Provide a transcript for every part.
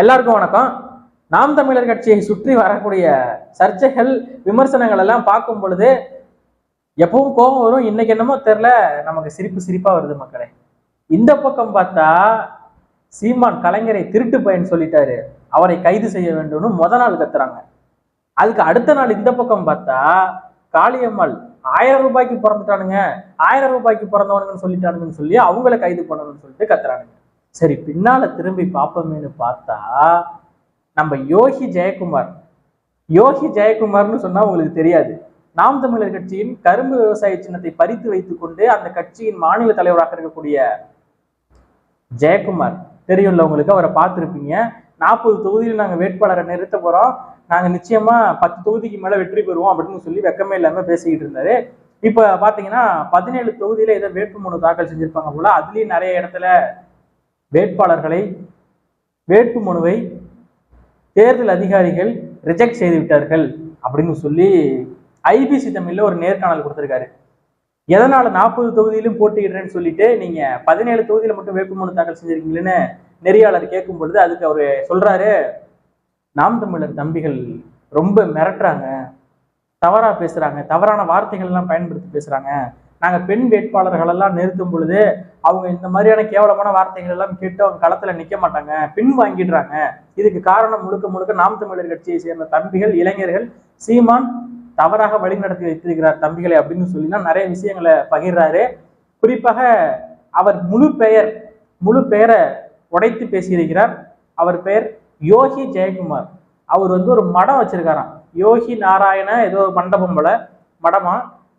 எல்லாருக்கும் வணக்கம். நாம் தமிழர் கட்சியை சுற்றி வரக்கூடிய சர்ச்சைகள் விமர்சனங்கள் எல்லாம் பார்க்கும் பொழுது எப்பவும் கோபம் வரும். இன்னைக்கு என்னமோ தெரில நமக்கு சிரிப்பு சிரிப்பா வருது மக்களே. இந்த பக்கம் பார்த்தா சீமான் கலைஞரை திருட்டு பையன் சொல்லிட்டாரு. அவரை கைது செய்ய வேண்டும்னு முத நாள் கத்துறாங்க. அதுக்கு அடுத்த நாள் இந்த பக்கம் பார்த்தா காளியம்மாள் ஆயிரம் ரூபாய்க்கு பிறந்துட்டானுங்க ஆயிரம் ரூபாய்க்கு பிறந்தவனுங்கன்னு சொல்லிட்டானுங்கன்னு சொல்லி அவங்கள கைது பண்ணணும்னு சொல்லிட்டு கத்துறானுங்க. சரி பின்னால திரும்பி பார்ப்போமேன்னு பார்த்தா நம்ம யோகி ஜெயக்குமார். யோகி ஜெயக்குமார்னு சொன்னா உங்களுக்கு தெரியாது. நாம் தமிழர் கட்சியின் கரும்பு விவசாய சின்னத்தை பறித்து வைத்துக் கொண்டு அந்த கட்சியின் மாநில தலைவராக இருக்கக்கூடிய ஜெயக்குமார். தெரியும்ல உங்களுக்கு அவரை பார்த்துருப்பீங்க. நாற்பது தொகுதியில் நாங்கள் வேட்பாளரை நிறுத்த போறோம். நாங்கள் நிச்சயமா பத்து தொகுதிக்கு மேல வெற்றி பெறுவோம் அப்படின்னு சொல்லி வெக்கமே இல்லாம பேசிக்கிட்டு இருந்தாரு. இப்ப பாத்தீங்கன்னா பதினேழு தொகுதியில ஏதோ வேட்புமனு தாக்கல் செஞ்சிருப்பாங்க போல. அதுலயும் நிறைய இடத்துல வேட்பாளர்களை வேட்புமனுவை தேர்தல் அதிகாரிகள் ரிஜெக்ட் செய்து விட்டார்கள் அப்படின்னு சொல்லி ஐபிசி தமிழில் ஒரு நேர்காணல் கொடுத்துருக்காரு. எதனால் நாற்பது தொகுதியிலும் போட்டியிடுறேன்னு சொல்லிட்டு நீங்கள் பதினேழு தொகுதியில் மட்டும் வேட்புமனு தாக்கல் செஞ்சிருக்கீங்களேன்னு நெறியாளர் கேட்கும் பொழுது அதுக்கு அவர் சொல்கிறாரு நாம் தமிழர் தம்பிகள் ரொம்ப மிரட்டுறாங்க தவறாக பேசுகிறாங்க தவறான வார்த்தைகள்லாம் பயன்படுத்தி பேசுகிறாங்க நாங்கள் பெண் வேட்பாளர்களெல்லாம் நிறுத்தும் பொழுது அவங்க இந்த மாதிரியான கேவலமான வார்த்தைகள் எல்லாம் கேட்டு அவங்க களத்துல நிக்க மாட்டாங்க. பின் வாங்கிடுறாங்க. இதுக்கு காரணம் முழுக்க முழுக்க நாம் தமிழர் கட்சியை சேர்ந்த தம்பிகள் இளைஞர்கள் சீமான் தவறாக வழிநடத்தி வைத்திருக்கிறார் தம்பிகளை அப்படின்னு சொல்லிலாம் நிறைய விஷயங்களை பகிர்றாரு. குறிப்பாக அவர் முழு பெயர் முழு பெயரை உடைத்து பேசியிருக்கிறார். அவர் பெயர் யோகி ஜெயக்குமார். அவர் வந்து ஒரு மடம் வச்சிருக்காராம். யோகி நாராயண ஏதோ ஒரு மண்டபம் போல மடமா.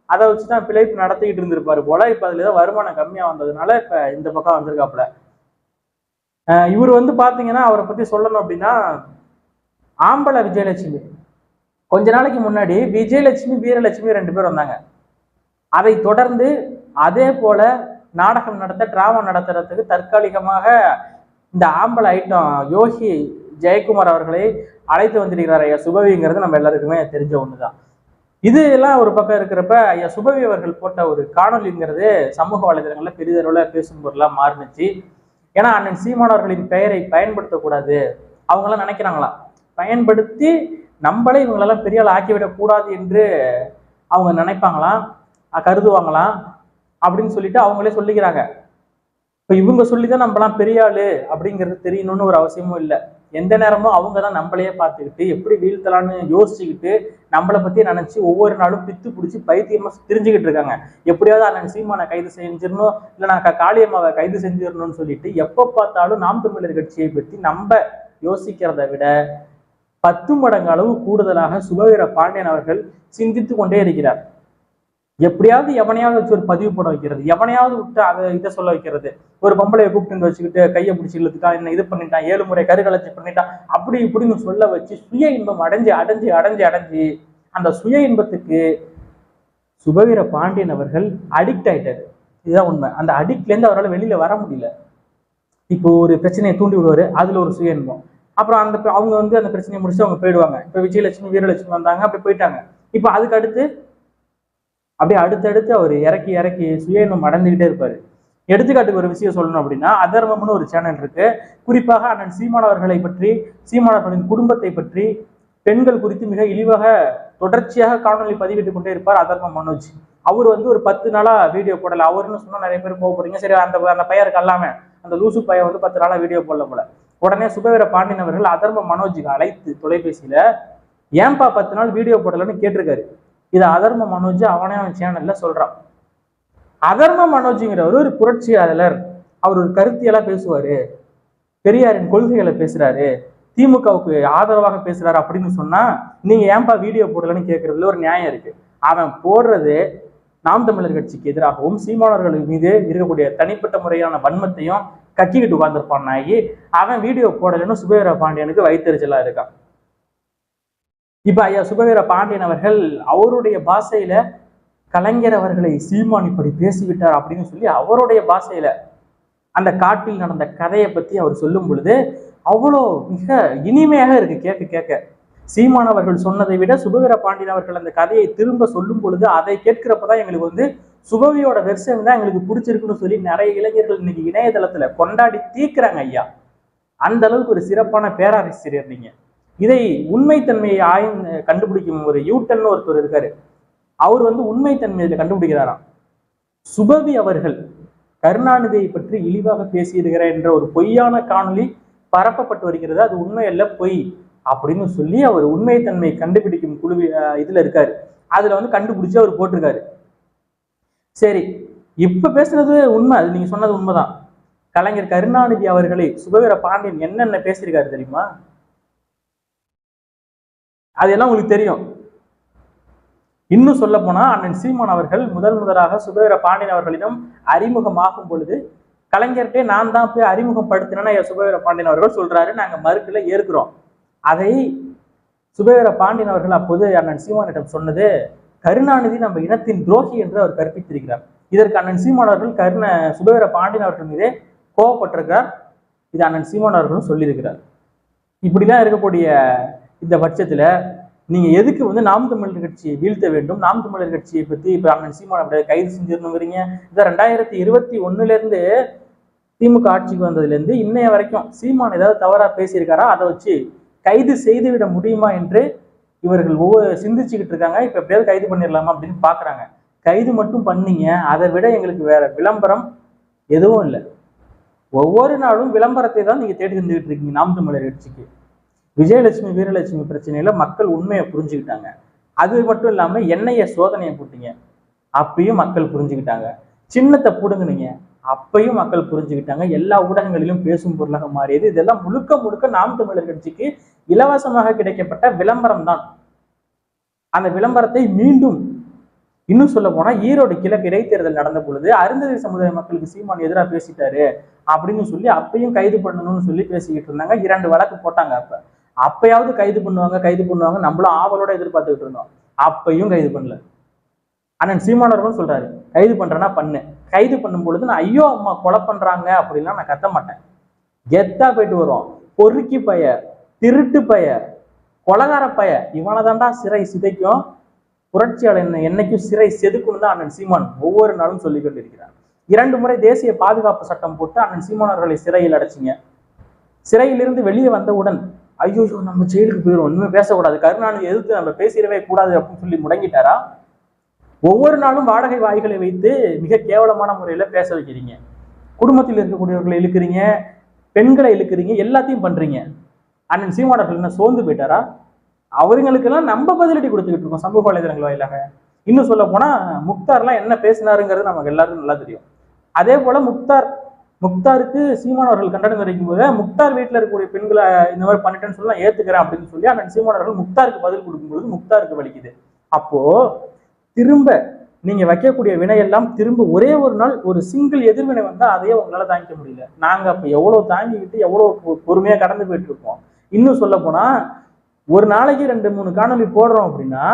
அதை வச்சு தான் பிழைப்பு நடத்திக்கிட்டு இருந்திருப்பாரு போல. இப்போ அதுல ஏதோ வருமானம் கம்மியாக வந்ததுனால இப்ப இந்த பக்கம் வந்திருக்காப்புல. இவர் வந்து பார்த்தீங்கன்னா அவரை பத்தி சொல்லணும் அப்படின்னா ஆம்பளை விஜயலட்சுமி. கொஞ்ச நாளைக்கு முன்னாடி விஜயலட்சுமி வீரலட்சுமி ரெண்டு பேர் வந்தாங்க. அதை தொடர்ந்து அதே போல நாடகம் நடத்த டிராமா நடத்துறதுக்கு தற்காலிகமாக இந்த ஆம்பளை ஐட்டம் யோகி ஜெயக்குமார் அவர்களை அழைத்து வந்திருக்கிறார் ஐயா. சுபவிங்கிறது நம்ம எல்லாருக்குமே தெரிஞ்ச ஒன்று தான் இது எல்லாம் ஒரு பக்கம் இருக்கிறப்ப ஐயா சுபவி அவர்கள் போட்ட ஒரு காணொலிங்கிறது சமூக வலைதளங்கள்ல பெரிதளவில் பேசும் பொருளா மாறுனுச்சு. ஏன்னா அண்ணன் சீமானவர்களின் பெயரை பயன்படுத்தக்கூடாது. அவங்களாம் நினைக்கிறாங்களாம் பயன்படுத்தி நம்மளே இவங்களெல்லாம் பெரிய ஆள் ஆக்கிவிடக்கூடாது என்று அவங்க நினைப்பாங்களாம் கருதுவாங்களாம் அப்படின்னு சொல்லிட்டு அவங்களே சொல்லிக்கிறாங்க. இப்போ இவங்க சொல்லி தான் நம்மலாம் பெரிய ஆளு அப்படிங்கிறது தெரியணும்னு ஒரு அவசியமும் இல்லை. எந்த நேரமும் அவங்க தான் நம்மளையே பார்த்துக்கிட்டு எப்படி வீழ்த்தலான்னு யோசிச்சுக்கிட்டு நம்மளை பத்தி நினைச்சு ஒவ்வொரு நாளும் பித்து பிடிச்சி பைத்தியமா தெரிஞ்சுக்கிட்டு இருக்காங்க. எப்படியாவது அண்ணன் சீமானை கைது செஞ்சிடணும் இல்லை நான் காளியம்மாவை கைது செஞ்சிடணும்னு சொல்லிட்டு எப்போ பார்த்தாலும் நாம் தமிழர் கட்சியை பற்றி நம்ம யோசிக்கிறத விட பத்து மடங்கு அளவு கூடுதலாக சுபவீர பாண்டியன் அவர்கள் சிந்தித்து கொண்டே இருக்கிறார். எப்படியாவது எவனையாவது வச்சு ஒரு பதிவு போட வைக்கிறது எவனையாவது விட்டு அதை இதை சொல்ல வைக்கிறது. ஒரு பொம்பளையை கூப்பிட்டு வந்து வச்சுக்கிட்டு கையை பிடிச்சி இழுத்துட்டான் என்ன இது பண்ணிட்டான் ஏழு முறை கருகலட்சி பண்ணிட்டான் அப்படி இப்படின்னு சொல்ல வச்சு சுய இன்பம் அடைஞ்சு அடைஞ்சு அடைஞ்சு அடைஞ்சு அந்த சுய இன்பத்துக்கு சுபவீர பாண்டியன் அவர்கள் அடிக்ட் ஆயிட்டாரு. இதுதான் உண்மை. அந்த அடிக்ட்ல இருந்து அவரால் வெளியில வர முடியல. இப்போ ஒரு பிரச்சனையை தூண்டி விடுவாரு அதுல ஒரு சுய இன்பம். அப்புறம் அந்த அவங்க வந்து அந்த பிரச்சனையை முடிச்சு அவங்க போயிடுவாங்க. இப்போ விஜயலட்சுமி வீரலட்சுமி வந்தாங்க அப்படி போயிட்டாங்க. இப்போ அதுக்கு அடுத்து அப்படியே அடுத்தடுத்து அவர் இறக்கி இறக்கி சுயநம் அடைந்துகிட்டே இருப்பாரு. எடுத்துக்காட்டுக்கு ஒரு விஷயம் சொல்லணும் அப்படின்னா அதர்மம்னு ஒரு சேனல் இருக்கு. குறிப்பாக அண்ணன் சீமான் அவர்களை பற்றி சீமான் அவர்களின் குடும்பத்தை பற்றி பெண்கள் குறித்து மிக இழிவாக தொடர்ச்சியாக காணொலி பதிவிட்டு கொண்டே இருப்பார் அதர்மம் மனோஜ். அவர் வந்து ஒரு பத்து நாளா வீடியோ போடல. அவருன்னு சொன்னா நிறைய பேர் போக போறீங்க சரி அந்த அந்த பையருக்கு அல்லாம அந்த லூசு பையன் வந்து பத்து நாளா வீடியோ போடல போல. உடனே சுபவீர பாண்டியன் அவர்கள் அதர்ம மனோஜுக்கு அழைத்து தொலைபேசியில ஏன்பா பத்து நாள் வீடியோ போடலன்னு கேட்டிருக்காரு. இதை அதர்ம மனோஜ் அவனே அவன் சேனல்ல சொல்றான். அதர்ம மனோஜுங்கிறவர் ஒரு புரட்சியாளர். அவர் ஒரு கருத்தியெல்லாம் பேசுவாரு. பெரியாரின் கொள்கைகளை பேசுறாரு. திமுகவுக்கு ஆதரவாக பேசுறாரு அப்படின்னு சொன்னா நீங்க ஏன்பா வீடியோ போடலன்னு கேட்கறதுல ஒரு நியாயம் இருக்கு. அவன் போடுறது நாம் தமிழர் கட்சிக்கு எதிராகவும் சீமானவர்கள் மீது இருக்கக்கூடிய தனிப்பட்ட முறையான வன்மத்தையும் கக்கிக்கிட்டு உட்கார்ந்துருப்பான் நாயி அவன் வீடியோ போடலைன்னு சுபேர பாண்டியனுக்கு வைத்தறிச்சலா இருக்கான். இப்ப ஐயா சுபவீர பாண்டியன் அவர்கள் அவருடைய பாஷையில கலைஞர் அவர்களை சீமான் இப்படி பேசிவிட்டார் அப்படின்னு சொல்லி அவருடைய பாஷையில அந்த காட்டில் நடந்த கதையை பத்தி அவர் சொல்லும் பொழுது அவ்வளோ மிக இனிமையாக இருக்கு கேட்க கேட்க. சீமான் அவர்கள் சொன்னதை விட சுபவீர பாண்டியன் அவர்கள் அந்த கதையை திரும்ப சொல்லும் பொழுது அதை கேட்கிறப்பதான் எங்களுக்கு வந்து சுபவியோட வெர்ஷன் தான் எங்களுக்கு பிடிச்சிருக்குன்னு சொல்லி நிறைய இளைஞர்கள் இன்னைக்கு இணையதளத்துல கொண்டாடி தீக்குறாங்க ஐயா. அந்த அளவுக்கு ஒரு சிறப்பான பேராசிரியர் நீங்க. இதை உண்மைத்தன்மையை ஆய்ந்து கண்டுபிடிக்கும் ஒரு யூட்டன் ஒருத்தர் இருக்காரு. அவர் வந்து உண்மைத்தன்மையை கண்டுபிடிக்கிறாராம். சுபவி அவர்கள் கருணாநிதியை பற்றி இழிவாக பேசியிருக்கிறார் என்ற ஒரு பொய்யான காணொளி பரப்பப்பட்டு வருகிறது. அது உண்மை அல்ல பொய் அப்படின்னு சொல்லி அவர் உண்மைத்தன்மை கண்டுபிடிக்கும் குழு இதுல இருக்காரு. அதுல வந்து கண்டுபிடிச்சு அவர் போட்டிருக்காரு. சரி இப்ப பேசுனது உண்மை. அது நீங்க சொன்னது உண்மைதான். கலைஞர் கருணாநிதி அவர்களை சுபவீர பாண்டியன் என்னென்ன பேசியிருக்காரு தெரியுமா? அதெல்லாம் உங்களுக்கு தெரியும். இன்னும் சொல்ல போனா அண்ணன் சீமான் அவர்கள் முதல் முதலாக சுபேர பாண்டியன் அவர்களிடம் அறிமுகமாகும் பொழுது கலைஞர்கிட்டே நான் தான் போய் அறிமுகப்படுத்தினேன்னா சுபேர பாண்டியன் அவர்கள் சொல்றாரு நாங்க மறுக்கல ஏற்கிறோம். அதை சுபேர பாண்டியன் அவர்கள் அப்போது அண்ணன் சீமானிடம் சொன்னது கருணாநிதி நம்ம இனத்தின் துரோகி என்று அவர் கற்பித்திருக்கிறார். இதற்கு அண்ணன் சீமான் அவர்கள் கருண சுபேர பாண்டியன் அவர்கள் மீதே கோவப்பட்டிருக்கிறார். இது அண்ணன் சீமான் அவர்களும் சொல்லியிருக்கிறார். இப்படிலாம் இருக்கக்கூடிய இந்த பட்சத்துல நீங்க எதுக்கு வந்து நாம் தமிழர் கட்சியை வீழ்த்த வேண்டும்? நாம் தமிழர் கட்சியை பற்றி இப்போ அண்ணன் சீமான் அப்படியே கைது செஞ்சிருந்துங்கிறீங்க இந்த ரெண்டாயிரத்தி இருபத்தி ஒண்ணுல இருந்து திமுக ஆட்சிக்கு வந்ததுல இருந்து இன்னைய வரைக்கும் சீமான் ஏதாவது தவறா பேசியிருக்காரா? அதை வச்சு கைது செய்து விட முடியுமா என்று இவர்கள் ஒவ்வொரு சிந்திச்சுக்கிட்டு இருக்காங்க. இப்ப எப்படியாவது கைது பண்ணிடலாமா அப்படின்னு பாக்குறாங்க. கைது மட்டும் பண்ணீங்க. அதை விட எங்களுக்கு வேற விளம்பரம் எதுவும் இல்லை. ஒவ்வொரு நாளும் விளம்பரத்தை தான் நீங்க தேடி தந்துக்கிட்டு இருக்கீங்க நாம் தமிழர் கட்சிக்கு. விஜயலட்சுமி வீரலட்சுமி பிரச்சனையில மக்கள் உண்மையை புரிஞ்சுக்கிட்டாங்க. அது மட்டும் இல்லாம என்னைய சோதனையை போட்டீங்க. அப்பயும் மக்கள் புரிஞ்சுக்கிட்டாங்க. சின்னத்தை புடுங்குனீங்க. அப்பயும் மக்கள் புரிஞ்சுக்கிட்டாங்க. எல்லா ஊடகங்களிலும் பேசும் பொருளாக மாறியது. இதெல்லாம் முழுக்க முழுக்க நாம் தமிழர் கட்சிக்கு இலவசமாக கிடைக்கப்பட்ட விளம்பரம் தான். அந்த விளம்பரத்தை மீண்டும் இன்னும் சொல்ல போனா ஈரோடு கிழக்கு இடைத்தேர்தல் நடந்த பொழுது அருந்ததி சமுதாய மக்களுக்கு சீமான் எதிராக பேசிட்டாரு அப்படின்னு சொல்லி அப்பயும் கைது பண்ணணும்னு சொல்லி பேசிக்கிட்டு இருந்தாங்க. இரண்டு வழக்கு போட்டாங்க அப்ப. அப்பயாவது கைது பண்ணுவாங்க கைது பண்ணுவாங்க. நம்மளும் ஆவலோட எதிர்பார்த்துக்கிட்டு இருந்தோம். அப்பயும் கைது பண்ணல. அண்ணன் சீமானவர்கள் சொல்றாரு கைது பண்றேன்னா பண்ணு. கைது பண்ணும் பொழுது நான் ஐயோ அம்மா கொலை பண்றாங்க. அப்படின்லாம் நான் கத்த மாட்டேன். கெத்தா போயிட்டு வரும் பொறுக்கி பய திருட்டு பய கொலகார பய இவனை தாண்டா சிறை சிதைக்கும். புரட்சியாளர் என்ன என்னைக்கும் சிறை செதுக்கணும் தான் அண்ணன் சீமான் ஒவ்வொரு நாளும் சொல்லிக் கொண்டிருக்கிறார். இரண்டு முறை தேசிய பாதுகாப்பு சட்டம் போட்டு அண்ணன் சீமானவர்களை சிறையில் அடைச்சிங்க. சிறையிலிருந்து வெளியே வந்தவுடன் ஐயோ நம்ம ஜெயிலுக்கு போயிடும் ஒண்ணுமே பேசக்கூடாது. கருணாநிதி எதிர்த்து நம்ம பேசிடவே கூடாது அப்படின்னு சொல்லி முடங்கிட்டாரா? ஒவ்வொரு நாளும் வாடகை வாய்களை வைத்து மிக கேவலமான முறையில பேச வைக்கிறீங்க. குடும்பத்தில் இருக்கக்கூடியவர்களை இழுக்கிறீங்க பெண்களை இழுக்கிறீங்க எல்லாத்தையும் பண்றீங்க. அண்ணன் சீமானவர்கள் என்ன சோர்ந்து போயிட்டாரா? அவருங்களுக்கெல்லாம் நம்ம பதிலடி கொடுத்துக்கிட்டு இருக்கோம் சமூக வலைதளங்கள் வாயிலாக. இன்னும் சொல்ல போனா முக்தார்லாம் என்ன பேசினாருங்கிறது நமக்கு எல்லாருக்கும் நல்லா தெரியும். அதே போல முக்தார் முக்தாருக்கு சீமான் அவர்கள் கண்டனம் தெரிவிக்கும் போது முக்தார் வீட்டில் இருக்கக்கூடிய பெண்களை இந்த மாதிரி பண்ணிட்டேன்னு சொல்லி நான் ஏத்துக்கிறேன் அப்படின்னு சொல்லி அண்ணன் சீமான் அவர்கள் முக்தாருக்கு பதில் கொடுக்கும்போது முக்தாருக்கு வலிக்குது. அப்போ திரும்ப நீங்க வைக்கக்கூடிய வினையெல்லாம் திரும்ப ஒரே ஒரு நாள் ஒரு சிங்கிள் எதிர்வினை வந்தா அதையே உங்களால தாங்கிக்க முடியல. நாங்க அப்ப எவ்வளவு தாங்கிக்கிட்டு எவ்வளவு பொ- பொறுமையா கடந்து போயிட்டு இருக்கோம் இன்னும் சொல்ல போனா ஒரு நாளைக்கு ரெண்டு மூணு காணொலி போடுறோம் அப்படின்னா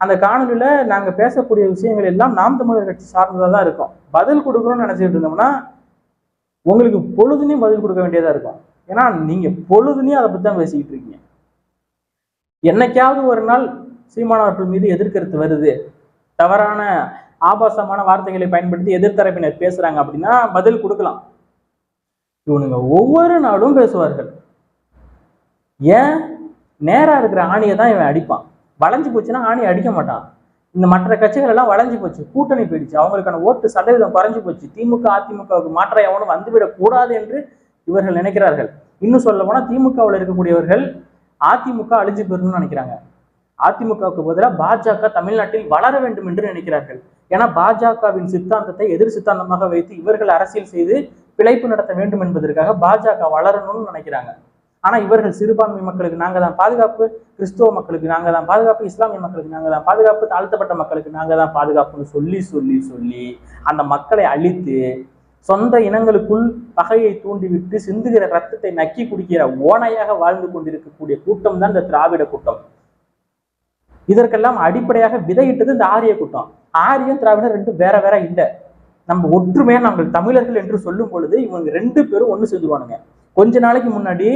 அந்த காணொலியில நாங்க பேசக்கூடிய விஷயங்கள் எல்லாம் நாம் தமிழர் கட்சி சார்ந்ததா தான் இருக்கும். பதில் கொடுக்கணும்னு நினைச்சிட்டு இருந்தோம்னா உங்களுக்கு பொழுதுனையும் பதில் கொடுக்க வேண்டியதா இருக்கும். ஏன்னா நீங்க பொழுதுனையும் அதை பத்திதான் பேசிக்கிட்டு இருக்கீங்க. என்னைக்காவது ஒரு நாள் சீமானவர்கள் மீது எதிர்கருத்து வருது. தவறான ஆபாசமான வார்த்தைகளை பயன்படுத்தி எதிர்த்தரப்பினர் பேசுறாங்க அப்படின்னா பதில் கொடுக்கலாம். இவனுங்க ஒவ்வொரு நாளும் பேசுவார்கள். ஏன்? நேரா இருக்கிற ஆணியை தான் இவன் அடிப்பான். வளைஞ்சு போச்சுன்னா ஆணி அடிக்க மாட்டான். இந்த மற்ற கட்சிகள் எல்லாம் வளைஞ்சு போச்சு கூட்டணி போயிடுச்சு. அவங்களுக்கான ஓட்டு சதவீதம் குறைஞ்சு போச்சு. திமுக அதிமுகவுக்கு மாற்ற எவனும் வந்துவிடக் கூடாது என்று இவர்கள் நினைக்கிறார்கள். இன்னும் சொல்ல போனால் திமுகவில் இருக்கக்கூடியவர்கள் அதிமுக அழிஞ்சு போயிடணும்னு நினைக்கிறாங்க. அதிமுகவுக்கு பதிலாக பாஜக தமிழ்நாட்டில் வளர வேண்டும் என்று நினைக்கிறார்கள். ஏன்னா பாஜகவின் சித்தாந்தத்தை எதிர் சித்தாந்தமாக வைத்து இவர்கள் அரசியல் செய்து பிழைப்பு நடத்த வேண்டும் என்பதற்காக பாஜக வளரணும்னு நினைக்கிறாங்க. ஆனால் இவர்கள் சிறுபான்மை மக்களுக்கு நாங்க தான் பாதுகாப்பு கிறிஸ்துவ மக்களுக்கு நாங்க தான் பாதுகாப்பு இஸ்லாமிய மக்களுக்கு நாங்க தான் பாதுகாப்பு தாழ்த்தப்பட்ட மக்களுக்கு நாங்க தான் பாதுகாப்புன்னு சொல்லி சொல்லி சொல்லி அந்த மக்களை அழித்து சொந்த இனங்களுக்குள் பகையை தூண்டிவிட்டு சிந்துகிற ரத்தத்தை நக்கி குடிக்கிற ஓனையாக வாழ்ந்து கொண்டிருக்கக்கூடிய கூட்டம் தான் இந்த திராவிட கூட்டம். இதற்கெல்லாம் அடிப்படையாக விதையிட்டது இந்த ஆரிய கூட்டம். ஆரியம் திராவிடர் ரெண்டும் வேற வேற இல்லை. நம்ம ஒற்றுமையா நாங்கள் தமிழர்கள் என்று சொல்லும் பொழுது இவங்க ரெண்டு பேரும் ஒண்ணு செஞ்சுருவானுங்க கொஞ்ச நாளைக்கு முன்னாடி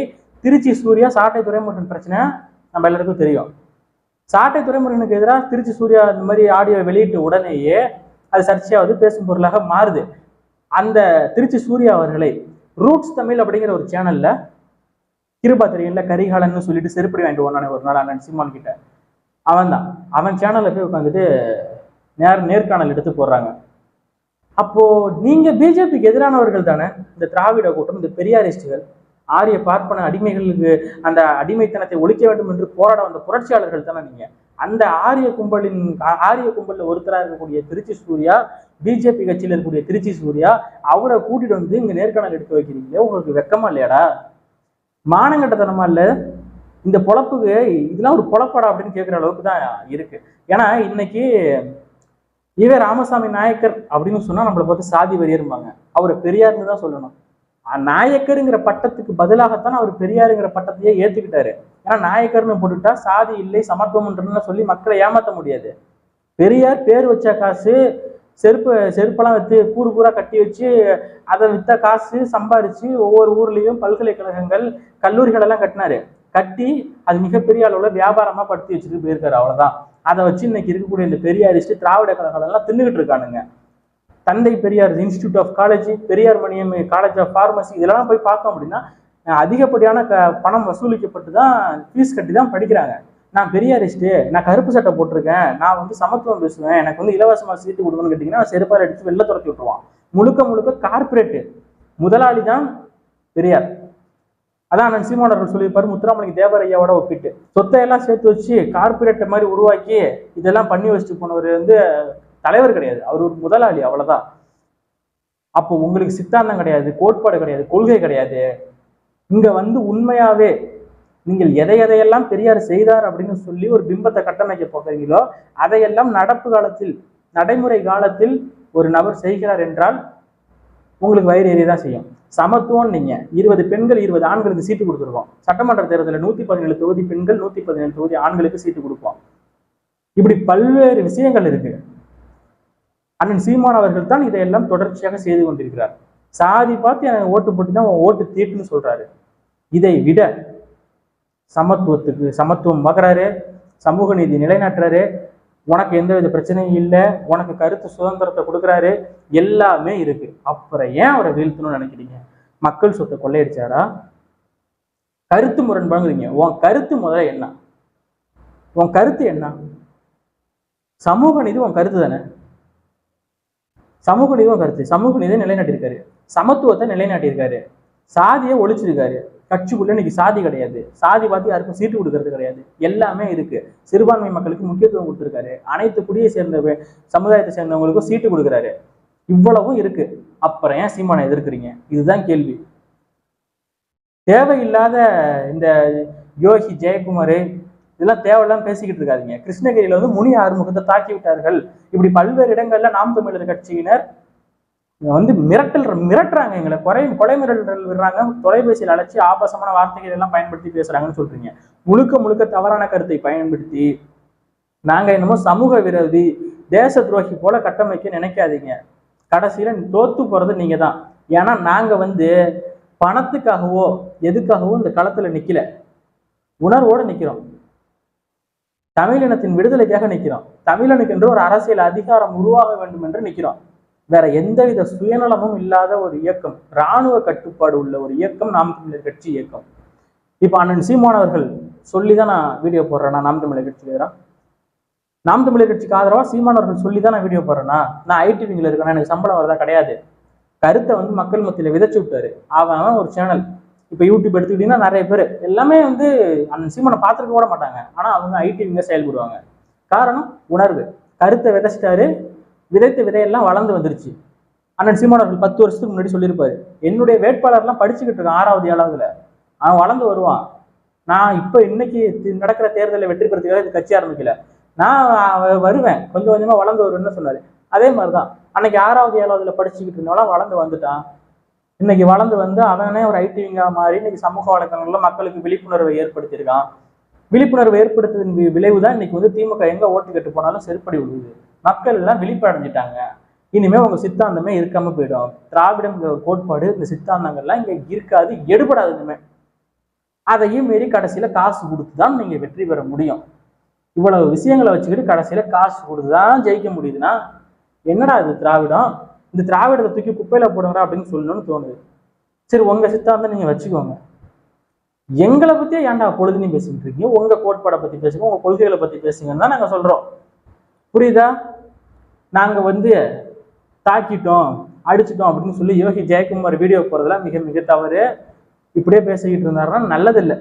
திருச்சி சூர்யா சாட்டை துறைமுருகன் பிரச்சனை நம்ம எல்லாருக்கும் தெரியும். சாட்டை துறைமுருகனுக்கு எதிராக திருச்சி சூர்யா இந்த மாதிரி ஆடியோ வெளியிட்டு உடனேயே அது சர்ச்சையாவது பேசும் பொருளாக மாறுது. அந்த திருச்சி சூர்யா அவர்களை ரூட்ஸ் தமிழ் அப்படிங்கிற ஒரு சேனல்ல கிருபா தெரியல கரிகாலன்னு சொல்லிட்டு செருப்படி வாங்கிட்டு வந்தானே ஒரு நாள் அண்ணன் சீமான் கிட்ட. அவன் தான் அவன் சேனல்ல போய் உட்காந்துட்டு நேர் நேர்காணல் எடுத்து போடுறாங்க. அப்போ நீங்க பிஜேபிக்கு எதிரானவர்கள் தானே? இந்த திராவிட கூட்டம் இந்த பெரியாரிஸ்டுகள் ஆரிய பார்ப்பன அடிமைகளுக்கு அந்த அடிமைத்தனத்தை ஒழிக்க வேண்டும் என்று போராட வந்த புரட்சியாளர்கள் தானே நீங்க. அந்த ஆரிய கும்பலின் ஆரிய கும்பலில் ஒருத்தராக இருக்கக்கூடிய திருச்சி சூர்யா பிஜேபி கட்சியில் இருக்கக்கூடிய திருச்சி சூர்யா அவரை கூட்டிட்டு வந்து இங்க நேர்காணல் எடுக்க வைக்கிறீங்களே உங்களுக்கு வெக்கமா இல்லையாடா? மானங்கட்டத்தனமா இல்ல? இந்த பொழப்புக்கு இதெல்லாம் ஒரு பொழப்பாடா அப்படின்னு கேட்குற அளவுக்கு தான் இருக்கு. ஏன்னா இன்னைக்கு இவே ராமசாமி நாயக்கர் அப்படின்னு சொன்னா நம்மளை பார்த்து சாதி வெறியரும்பாங்க. அவரை பெரியார்னு தான் சொல்லணும். நாயக்கருங்கிற பட்டத்துக்கு பதிலாகத்தான் அவர் பெரியாருங்கிற பட்டத்தையே ஏத்துக்கிட்டாரு. ஏன்னா நாயக்கர்னு போட்டுட்டா சாதி இல்லை சமத்துவம்ன்றதுன்னு சொல்லி மக்களை ஏமாத்த முடியாது. பெரியார் பேர் வச்ச காசு செருப்பு செருப்பெல்லாம் வித்து கூறு கூறா கட்டி வச்சு அதை வித்த காசு சம்பாரிச்சு ஒவ்வொரு ஊர்லயும் பல்கலைக்கழகங்கள் கல்லூரிகள் எல்லாம் கட்டினாரு. கட்டி அது மிகப்பெரிய அளவுல வியாபாரமா படுத்தி வச்சுட்டு போயிருக்காரு அவ்வளவுதான். அதை வச்சு இன்னைக்கு இருக்கக்கூடிய இந்த பெரியாரிஸ்ட் திராவிட கழகங்கள் எல்லாம் தின்னுகிட்டு இருக்கானுங்க. தந்தை Periyar institute of college Periyar Maniyam college of pharmacy இதெல்லாம் போய் பார்த்தோம் அப்படின்னா அதிகப்படியான க பணம் வசூலிக்கப்பட்டு தான் ஃபீஸ் கட்டி தான் படிக்கிறாங்க. நான் பெரியாரிஸ்ட்டு நான் கருப்பு சட்டை போட்டிருக்கேன் நான் வந்து சமத்துவம் பேசுவேன் எனக்கு வந்து இலவசமாக சீட்டு கொடுக்கணும்னு கேட்டிங்கன்னா செருப்பால் அடித்து வெளில துரத்தி விட்டுருவான். முழுக்க முழுக்க கார்ப்பரேட்டு முதலாளி தான் பெரியார். அதான் நான் சீமானவர்கள் சொல்லியிருப்பாரு முத்துராமலிங்க தேவர் ஐயாவோட ஒப்பிட்டு. சொத்தை எல்லாம் சேர்த்து வச்சு கார்ப்பரேட்டை மாதிரி உருவாக்கி இதெல்லாம் பண்ணி வச்சுட்டு போனவர் வந்து தலைவர் கிடையாது. அவர் ஒரு முதலாளி அவ்வளவுதான். அப்போ உங்களுக்கு சித்தாந்தம் கிடையாது கோட்பாடு கிடையாது கொள்கை கிடையாது. இங்க வந்து உண்மையாவே நீங்கள் எதை எதையெல்லாம் பெரியார் செய்தார் அப்படின்னு சொல்லி ஒரு பிம்பத்தை கட்டமைக்க போகிறீங்களோ அதையெல்லாம் நடப்பு காலத்தில் நடைமுறை காலத்தில் ஒரு நபர் செய்கிறார் என்றால் உங்களுக்கு வயிறு ஏறி தான் செய்யும். சமத்துவம் நீங்க. இருபது பெண்கள் இருபது ஆண்களுக்கு சீட்டு கொடுத்துருக்கோம். சட்டமன்ற தேர்தலில் நூத்தி பதினேழு தொகுதி பெண்கள் நூத்தி பதினேழு தொகுதி ஆண்களுக்கு சீட்டு கொடுப்போம். இப்படி பல்வேறு விஷயங்கள் இருக்கு. அண்ணன் சீமான் அவர்கள் தான் இதையெல்லாம் தொடர்ச்சியாக செய்து கொண்டிருக்கிறார். சாதி பார்த்து எனக்கு ஓட்டு போட்டு தான் உன் ஓட்டு தீட்டுன்னு சொல்றாரு. இதை விட சமத்துவத்துக்கு சமத்துவம் பார்க்குறாரு சமூக நீதி நிலைநாட்டுறாரு உனக்கு எந்த வித பிரச்சனையும் இல்லை உனக்கு கருத்து சுதந்திரத்தை கொடுக்குறாரு எல்லாமே இருக்கு. அப்புறம் ஏன் அவரை வீழ்த்தணும்னு நினைக்கிறீங்க? மக்கள் சொத்தை கொள்ளையடிச்சாரா? கருத்து முரண்பாடுங்கிறீங்க உன் கருத்து முதல்ல என்ன? உன் கருத்து என்ன? சமூக நீதி உன் கருத்து தானே? சமூக நீதி கருத்து. சமூக நீதியை நிலைநாட்டியிருக்காரு. சமத்துவத்தை நிலைநாட்டியிருக்காரு. சாதியை ஒழிச்சிருக்காரு. கட்சிக்குள்ள இன்னைக்கு சாதி கிடையாது. சாதி பார்த்து யாருக்கும் சீட்டு கொடுக்கறது கிடையாது. எல்லாமே இருக்கு. சிறுபான்மை மக்களுக்கு முக்கியத்துவம் கொடுத்துருக்காரு. அனைத்து குடியை சேர்ந்த சமுதாயத்தை சேர்ந்தவங்களுக்கும் சீட்டு கொடுக்குறாரு. இவ்வளவும் இருக்கு. அப்புறம் ஏன் சீமானை எதிர்க்கிறீங்க? இதுதான் கேள்வி. தேவையில்லாத இந்த யோகி ஜெயக்குமார் இதெல்லாம் தேவையில்லாம பேசிக்கிட்டு இருக்காதீங்க. கிருஷ்ணகிரியில வந்து முனி ஆறுமுகத்தை தாக்கி விட்டார்கள். இப்படி பல்வேறு இடங்கள்ல நாம் தமிழர் கட்சியினர் வந்து மிரட்டல் மிரட்டுறாங்க எங்களை. கொலை கொலை மிரட்டல் விடுறாங்க. தொலைபேசியில் அழைச்சி ஆபாசமான வார்த்தைகள் எல்லாம் பயன்படுத்தி பேசுறாங்கன்னு சொல்றீங்க. முழுக்க முழுக்க தவறான கருத்தை பயன்படுத்தி நாங்க என்னமோ சமூக விரோதி தேச துரோகி போல கட்டமைக்க நினைக்காதீங்க. கடைசியில தோத்து போறது நீங்க தான். ஏன்னா நாங்க வந்து பணத்துக்காகவோ எதுக்காகவோ இந்த களத்துல நிக்கல. உணர்வோட நிக்கிறோம். தமிழினத்தின் விடுதலைக்காக நிக்கிறோம் தமிழனுக்கு என்று ஒரு அரசியல் அதிகாரம் உருவாக வேண்டும் என்று நிக்கிறோம் வேற எந்தவித சுயநலமும் இல்லாத ஒரு இயக்கம் இராணுவ கட்டுப்பாடு உள்ள ஒரு இயக்கம் நாம் தமிழர் கட்சி இயக்கம். இப்போ அண்ணன் சீமானவர்கள் சொல்லிதான் சொல்லி தான் நான் வீடியோ போடுறேன். நான் நாம் தமிழர் கட்சிக்கு எதிராக நாம் தமிழர் கட்சிக்கு ஆதரவா? சீமானவர்கள் சொல்லி தான் நான் வீடியோ போடுறேன்னா நான் ஐடி விங்கில் இருக்கேன்னா எனக்கு சம்பளம் வரதா கிடையாது. கருத்தை வந்து மக்கள் மத்தியில் விதைச்சு விட்டாரு. அவன் ஒரு சேனல். இப்போ யூடியூப் எடுத்துக்கிட்டீங்கன்னா நிறைய பேர் எல்லாமே வந்து அந்த சிம்மனை பார்த்துருக்க கூட மாட்டாங்க. ஆனால் அவங்க ஐடி செயல்படுவாங்க. காரணம் உணர்வு. கருத்தை விதைச்சிட்டாரு. விதைத்த விதையெல்லாம் வளர்ந்து வந்துருச்சு. அண்ணன் சீமான் அவர்கள் பத்து வருஷத்துக்கு முன்னாடி சொல்லியிருப்பாரு. என்னுடைய வேட்பாளர்லாம் படிச்சுக்கிட்டு இருக்கான் ஆறாவது ஏழாவதுல. அவன் வளர்ந்து வருவான். நான் இப்போ இன்னைக்கு நடக்கிற தேர்தலில் வெற்றி பெறதுக்காக இது கட்சி ஆரம்பிக்கல. நான் வருவேன். கொஞ்சம் கொஞ்சமா வளர்ந்து வருவேன்னு சொன்னாரு. அதே மாதிரிதான். அன்னைக்கு ஆறாவது ஏழாவதுல படிச்சுக்கிட்டு இருந்தவெல்லாம் வளர்ந்து வந்துட்டான். இன்னைக்கு வளர்ந்து வந்து அவனே ஒரு ஐடிவிங்கா மாறி இன்னைக்கு சமூக வழக்கங்கள்ல மக்களுக்கு விழிப்புணர்வை ஏற்படுத்தியிருக்கான். விழிப்புணர்வு ஏற்படுத்துவதன் விளைவு தான் இன்னைக்கு வந்து திமுக எங்க ஓட்டு கட்டு போனாலும் செருப்படி விழுது மக்கள் எல்லாம் விழிப்படைஞ்சிட்டாங்க. இனிமே உங்க சித்தாந்தமே இருக்காம போயிடும். திராவிடங்கிற கோட்பாடு இந்த சித்தாந்தங்கள்லாம் இங்க இருக்காது எடுபடாது இனிமே. அதையும் மீறி கடைசியில காசு கொடுத்து தான் நீங்க வெற்றி பெற முடியும். இவ்வளவு விஷயங்களை வச்சுக்கிட்டு கடைசியில காசு கொடுத்து தான் ஜெயிக்க முடியுதுன்னா என்னடா இது திராவிடம்? இந்த திராவிடத்தை தூக்கி குப்பையில போடுங்க அப்படின்னு சொல்லணும்னு தோணுது. சரி உங்க சித்தாந்தம் நீங்க வச்சுக்கோங்க. எங்களை பத்தியே ஏன்டா பொழுதுனையும் பேசிக்கிட்டு இருக்கீங்க? உங்க கோட்பாடை பத்தி பேசுங்க உங்க கொள்கைகளை பத்தி பேசுங்கன்னு தான் நாங்க சொல்றோம். புரியுதா? நாங்க வந்து தாக்கிட்டோம் அடிச்சிட்டோம் அப்படின்னு சொல்லி யோகி ஜெயக்குமார் வீடியோ போறதெல்லாம் மிக மிக தவறு. இப்படியே பேசிக்கிட்டு இருந்தாருன்னா நல்லதில்லை.